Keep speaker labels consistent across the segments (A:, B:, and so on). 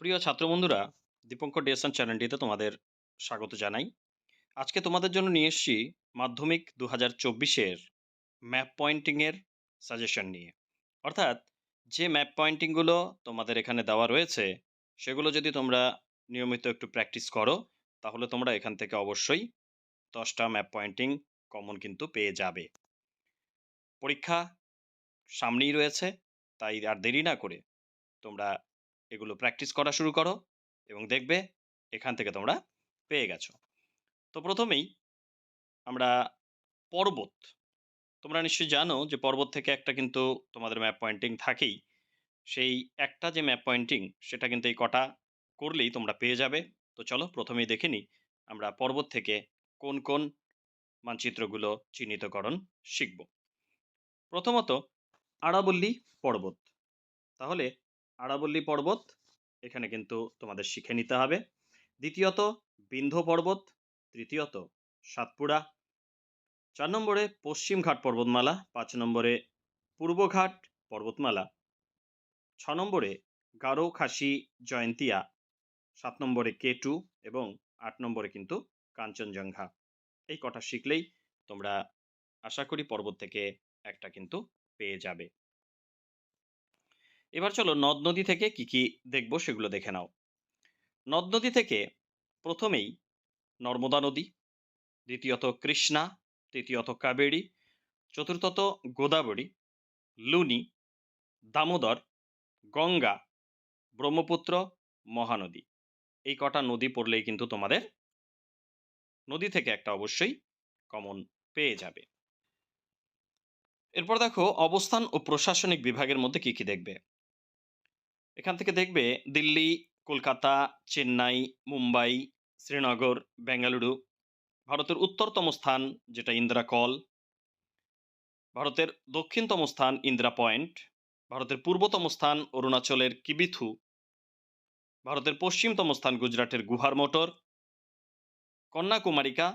A: প্রিয় ছাত্র বন্ধুরা দীপঙ্কর ডিএসএন চ্যানেলটিতে তোমাদের স্বাগত জানাই। আজকে তোমাদের জন্য নিয়ে এসেছি মাধ্যমিক দু হাজার চব্বিশের ম্যাপ পয়েন্টিংয়ের সাজেশন নিয়ে। অর্থাৎ যে ম্যাপ পয়েন্টিংগুলো তোমাদের এখানে দেওয়া রয়েছে, সেগুলো যদি তোমরা নিয়মিত একটু প্র্যাকটিস করো, তাহলে তোমরা এখান থেকে অবশ্যই দশটা ম্যাপ পয়েন্টিং কমন কিন্তু পেয়ে যাবে। পরীক্ষা সামনেই রয়েছে, তাই আর দেরি না করে তোমরা এগুলো প্র্যাকটিস করা শুরু করো এবং দেখবে এখান থেকে তোমরা পেয়ে গেছো। তো প্রথমেই আমরা পর্বত। তোমরা নিশ্চয়ই জানো যে পর্বত থেকে একটা কিন্তু তোমাদের ম্যাপ পয়েন্টিং থাকেই। সেই একটা যে ম্যাপ পয়েন্টিং সেটা কিন্তু এই কটা করলেই তোমরা পেয়ে যাবে। তো চলো প্রথমেই দেখে নিই আমরা পর্বত থেকে কোন কোন মানচিত্রগুলো চিহ্নিতকরণ শিখব। প্রথমত আরাবল্লী পর্বত। তাহলে আরাবল্লী পর্বত, এখানে কিন্তু তোমাদের শিখে নিতে হবে। দ্বিতীয়ত, বিন্ধ্য পর্বত, তৃতীয়ত, সাতপুরা। চার নম্বরে পশ্চিমঘাট পর্বতমালা, পাঁচ নম্বরে পূর্বঘাট পর্বতমালা। ছ নম্বরে গারো খাসি জয়ন্তিয়া। সাত নম্বরে, কেটু এবং আট নম্বরে কিন্তু কাঞ্চনজঙ্ঘা। এই কটা শিখলেই তোমরা আশা করি পর্বত থেকে একটা কিন্তু পেয়ে যাবে। এবার চলো নদ নদী থেকে কি কি দেখব সেগুলো দেখে নাও। নদ নদী থেকে প্রথমেই নর্মদা নদী, দ্বিতীয়ত কৃষ্ণা, তৃতীয়ত কাবেরী, চতুর্থত গোদাবরী, লুনি, দামোদর, গঙ্গা, ব্রহ্মপুত্র, মহানদী। এই কটা নদী পড়লেই কিন্তু তোমাদের নদী থেকে একটা অবশ্যই কমন পেয়ে যাবে। এরপর দেখো অবস্থান ও প্রশাসনিক বিভাগের মধ্যে কি কি দেখবে? এখান থেকে দেখবে দিল্লি, কলকাতা, চেন্নাই, মুম্বাই, শ্রীনগর, বেঙ্গালুরু ভারতের উত্তরতম স্থান যেটা ইন্দিরা কল, ভারতের দক্ষিণতম স্থান ইন্দিরা পয়েন্ট, ভারতের পূর্বতম স্থান অরুণাচলের কিবিথু, ভারতের পশ্চিমতম স্থান গুজরাটের গুহার মোটর, কন্যাকুমারিকা,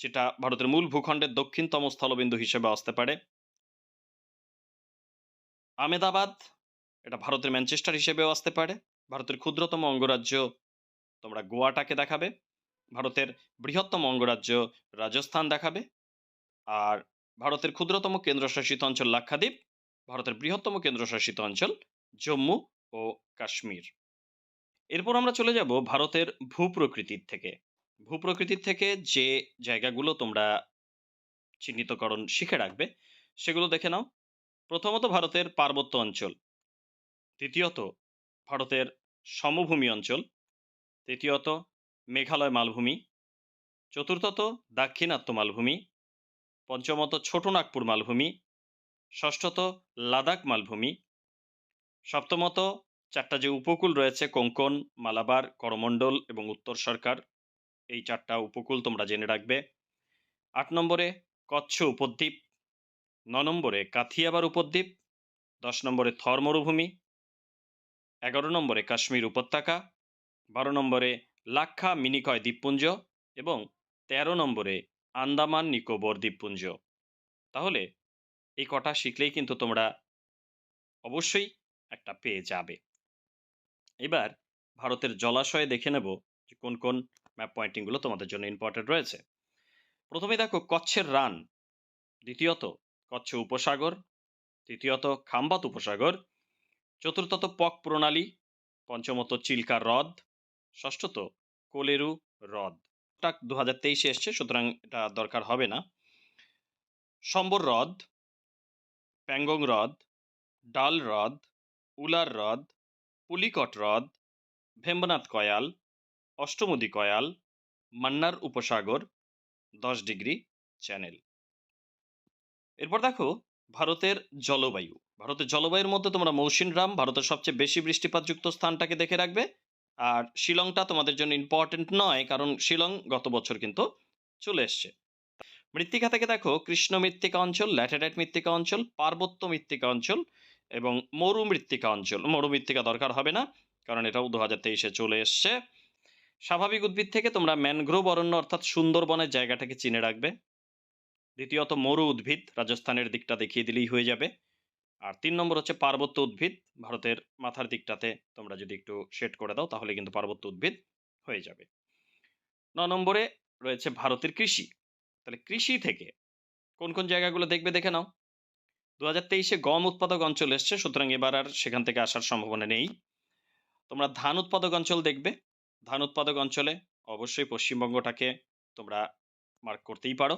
A: যেটা ভারতের মূল ভূখণ্ডের দক্ষিণতম স্থলবিন্দু হিসেবে আসতে পারে আমেদাবাদ এটা ভারতের ম্যানচেস্টার হিসেবেও আসতে পারে। ভারতের ক্ষুদ্রতম অঙ্গরাজ্য তোমরা গোয়াটাকে দেখাবে। ভারতের বৃহত্তম অঙ্গরাজ্য রাজস্থান দেখাবে। আর ভারতের ক্ষুদ্রতম কেন্দ্রশাসিত অঞ্চল লাক্ষাদ্বীপ, ভারতের বৃহত্তম কেন্দ্রশাসিত অঞ্চল জম্মু ও কাশ্মীর। এরপর আমরা চলে যাব ভারতের ভূপ্রকৃতির থেকে। ভূপ্রকৃতির থেকে যে জায়গাগুলো তোমরা চিহ্নিতকরণ শিখে রাখবে, সেগুলো দেখে নাও। প্রথমত ভারতের পার্বত্য অঞ্চল। দ্বিতীয়ত ভারতের সমভূমি অঞ্চল। তৃতীয়ত, মেঘালয় মালভূমি। চতুর্থত, দাক্ষিণাত্য মালভূমি। পঞ্চমত ছোটনাগপুর মালভূমি। ষষ্ঠত, লাদাখ মালভূমি। সপ্তমত, চারটা যে উপকূল রয়েছে, কোঙ্কন, মালাবার, করমণ্ডল এবং উত্তর সরকার, এই চারটা উপকূল তোমরা জেনে রাখবে। আট নম্বরে, কচ্ছ উপদ্বীপ। ন নম্বরে, কাথিয়াবার উপদ্বীপ। দশ নম্বরে, থর মরুভূমি। এগারো নম্বরে কাশ্মীর উপত্যকা, বারো নম্বরে লাক্ষা মিনিকয় দ্বীপপুঞ্জ এবং তেরো নম্বরে আন্দামান নিকোবর দ্বীপপুঞ্জ। তাহলে এই কটা শিখলেই কিন্তু তোমরা অবশ্যই একটা পেয়ে যাবে। এবার ভারতের জলাশয়ে দেখে নেব যে কোন কোন ম্যাপ পয়েন্টিংগুলো তোমাদের জন্য ইম্পর্টেন্ট রয়েছে। প্রথমে দেখো কচ্ছের রান, দ্বিতীয়ত কচ্ছ উপসাগর, তৃতীয়ত খাম্বাত উপসাগর চতুর্থত পক প্রণালী, পঞ্চমত চিল্কার হ্রদ, ষষ্ঠত কোলেরু হ্রদ। এটা দু হাজার তেইশে এসছে, সুতরাং এটা দরকার হবে না। সম্বর হ্রদ প্যাংগং হ্রদ, ডাল হ্রদ, উলার হ্রদ, পুলিকট হ্রদ, ভেম্বনাথ কয়াল, অষ্টমুদি কয়াল, মান্নার উপসাগর, দশ ডিগ্রি চ্যানেল। এরপর দেখো ভারতের জলবায়ু। ভারতের জলবায়ুর মধ্যে তোমরা মৌসিনরাম ভারতের সবচেয়ে বেশি বৃষ্টিপাতযুক্ত স্থানটাকে দেখে রাখবে। আর শিলংটা তোমাদের জন্য ইম্পর্টেন্ট নয়, কারণ শিলং গত বছর কিন্তু চলে এসছে। মৃত্তিকা থেকে দেখো, কৃষ্ণ মৃত্তিকা অঞ্চল, ল্যাটেরাইট মৃত্তিকা অঞ্চল, পার্বত্য মৃত্তিকা অঞ্চল এবং মরু মৃত্তিকা অঞ্চল। মরু মৃত্তিকা দরকার হবে না, কারণ এটাও দু হাজার তেইশে চলে এসছে। স্বাভাবিক উদ্ভিদ থেকে তোমরা ম্যানগ্রোভ অরণ্য, অর্থাৎ সুন্দরবনের জায়গাটাকে চিনে রাখবে। দ্বিতীয়ত মরু উদ্ভিদ, রাজস্থানের দিকটা দেখিয়ে দিলেই হয়ে যাবে। আর তিন নম্বর হচ্ছে পার্বত্য উদ্ভিদ। ভারতের মাথার দিকটাতে তোমরা যদি একটু সেট করে দাও, তাহলে কিন্তু পার্বত্য উদ্ভিদ হয়ে যাবে। ন নম্বরে রয়েছে ভারতের কৃষি। তাহলে কৃষি থেকে কোন কোন জায়গাগুলো দেখবে দেখে নাও। দু হাজার তেইশে গম উৎপাদক অঞ্চল এসছে, সুতরাং এবার আর সেখান থেকে আসার সম্ভাবনা নেই। তোমরা ধান উৎপাদক অঞ্চল দেখবে। ধান উৎপাদক অঞ্চলে অবশ্যই পশ্চিমবঙ্গটাকে তোমরা মার্ক করতেই পারো।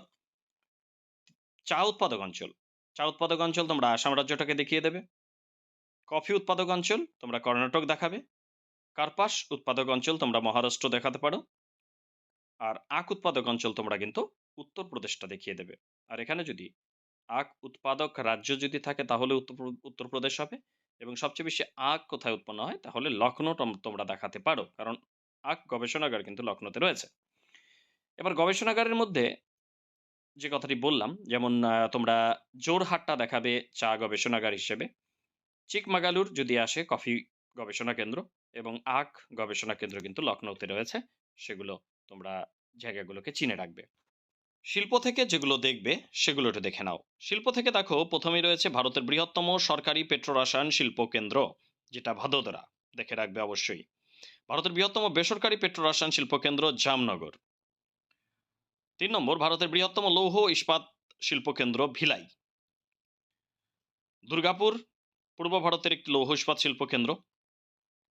A: চা উৎপাদক অঞ্চল। চা উৎপাদক অঞ্চল তোমরা আসাম রাজ্যটাকে দেখিয়ে দেবে। কফি উৎপাদক অঞ্চল তোমরা কর্ণাটক দেখাবে। কার্পাস উৎপাদক অঞ্চল তোমরা মহারাষ্ট্র দেখাতে পারো। আর আখ উৎপাদক অঞ্চল তোমরা কিন্তু উত্তরপ্রদেশটা দেখিয়ে দেবে। আর এখানে যদি আখ উৎপাদক রাজ্য যদি থাকে তাহলে উত্তর- উত্তরপ্রদেশ হবে। এবং সবচেয়ে বেশি আখ কোথায় উৎপন্ন হয় তাহলে লখনৌ তোম- তোমরা দেখাতে পারো। কারণ আখ গবেষণাগার কিন্তু লখনৌতে রয়েছে। এবার গবেষণাগারের মধ্যে যে কথাটি বললাম, যেমন তোমরা জোরহাটটা দেখাবে চা গবেষণাগার হিসেবে। চিকমাগালুর যদি আসে কফি গবেষণা কেন্দ্র এবং আখ গবেষণা কেন্দ্র কিন্তু লখনৌতে রয়েছে, সেগুলো তোমরা জায়গাগুলোকে চিনে রাখবে। শিল্প থেকে যেগুলো দেখবে, সেগুলো একটু দেখে নাও। শিল্প থেকে দেখো, প্রথমেই রয়েছে ভারতের বৃহত্তম সরকারি পেট্রোরসায়ন শিল্প কেন্দ্র, যেটা ভাদোদরা। দেখে রাখবে অবশ্যই। ভারতের বৃহত্তম বেসরকারি পেট্রোরসায়ন শিল্প কেন্দ্র জামনগর। তিন নম্বর, ভারতের বৃহত্তম লৌহ ইস্পাত শিল্প কেন্দ্র ভিলাই। দুর্গাপুর, পূর্ব ভারতের একটি লৌহ ইস্পাত শিল্প কেন্দ্র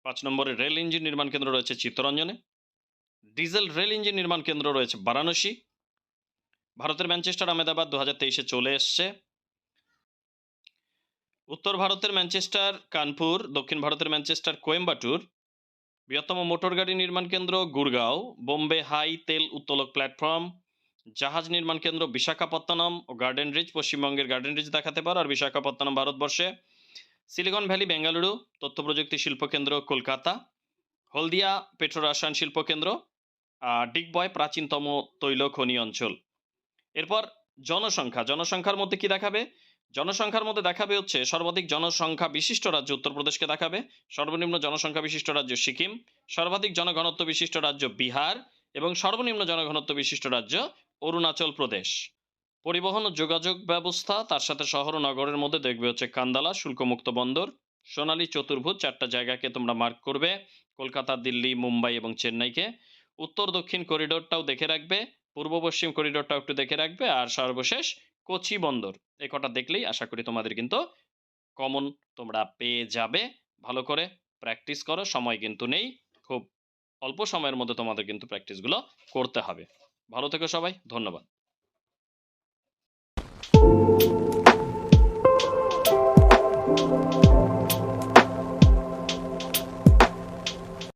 A: পাঁচ নম্বরে, রেল ইঞ্জিন নির্মাণ কেন্দ্র রয়েছে চিত্তরঞ্জনে। ডিজেল রেল ইঞ্জিন নির্মাণ কেন্দ্র রয়েছে বারাণসী। ভারতের ম্যানচেস্টার আহমেদাবাদ দু হাজার তেইশে চলে এসছে। উত্তর ভারতের ম্যানচেস্টার কানপুর, দক্ষিণ ভারতের ম্যানচেস্টার কোয়েম্বাটুর। বৃহত্তম মোটর গাড়ি নির্মাণ কেন্দ্র গুরগাঁও। বোম্বে হাই তেল উত্তোলক প্ল্যাটফর্ম। জাহাজ নির্মাণ কেন্দ্র বিশাখাপত্তনম ও গার্ডেন রিচ পশ্চিমবঙ্গের গার্ডেন রিচ দেখাতে পারো। আর বিশাখাপত্তনম ভারতবর্ষে সিলিকন ভ্যালি, বেঙ্গালুরু তথ্য প্রযুক্তি শিল্প কেন্দ্র কলকাতা, হলদিয়া পেট্রো রসায়ন শিল্প কেন্দ্র, আর ডিগবয় প্রাচীনতম তৈল খনি অঞ্চল। এরপর জনসংখ্যা, জনসংখ্যার মধ্যে কি দেখাবে? জনসংখ্যার মধ্যে দেখাবে হচ্ছে সর্বাধিক জনসংখ্যা বিশিষ্ট রাজ্য উত্তরপ্রদেশকে দেখাবে, সর্বনিম্ন জনসংখ্যা বিশিষ্ট রাজ্য সিকিম, সর্বাধিক জনঘনত্ব বিশিষ্ট রাজ্য বিহার এবং সর্বনিম্ন জনঘনত্ব বিশিষ্ট রাজ্য অরুণাচল প্রদেশ। পরিবহন ও যোগাযোগ ব্যবস্থা, তার সাথে শহর ও নগরের মধ্যে দেখবে হচ্ছে কান্দালা, শুল্কমুক্ত বন্দর। সোনালী চতুর্ভুজ, চারটা জায়গাকে তোমরা মার্ক করবে, কলকাতা, দিল্লি, মুম্বাই এবং চেন্নাইকে। উত্তর দক্ষিণ করিডোরটাও দেখে রাখবে, পূর্ব পশ্চিম করিডোরটাও একটু দেখে রাখবে, আর সর্বশেষ কোচি বন্দর। এ কটা দেখলেই আশা করি তোমাদের কিন্তু কমন তোমরা পেয়ে যাবে। ভালো করে প্র্যাকটিস করো, সময় কিন্তু নেই, খুব অল্প সময়ের মধ্যে তোমাদের কিন্তু প্র্যাকটিসগুলো করতে হবে। ভালো থেকো সবাই ধন্যবাদ।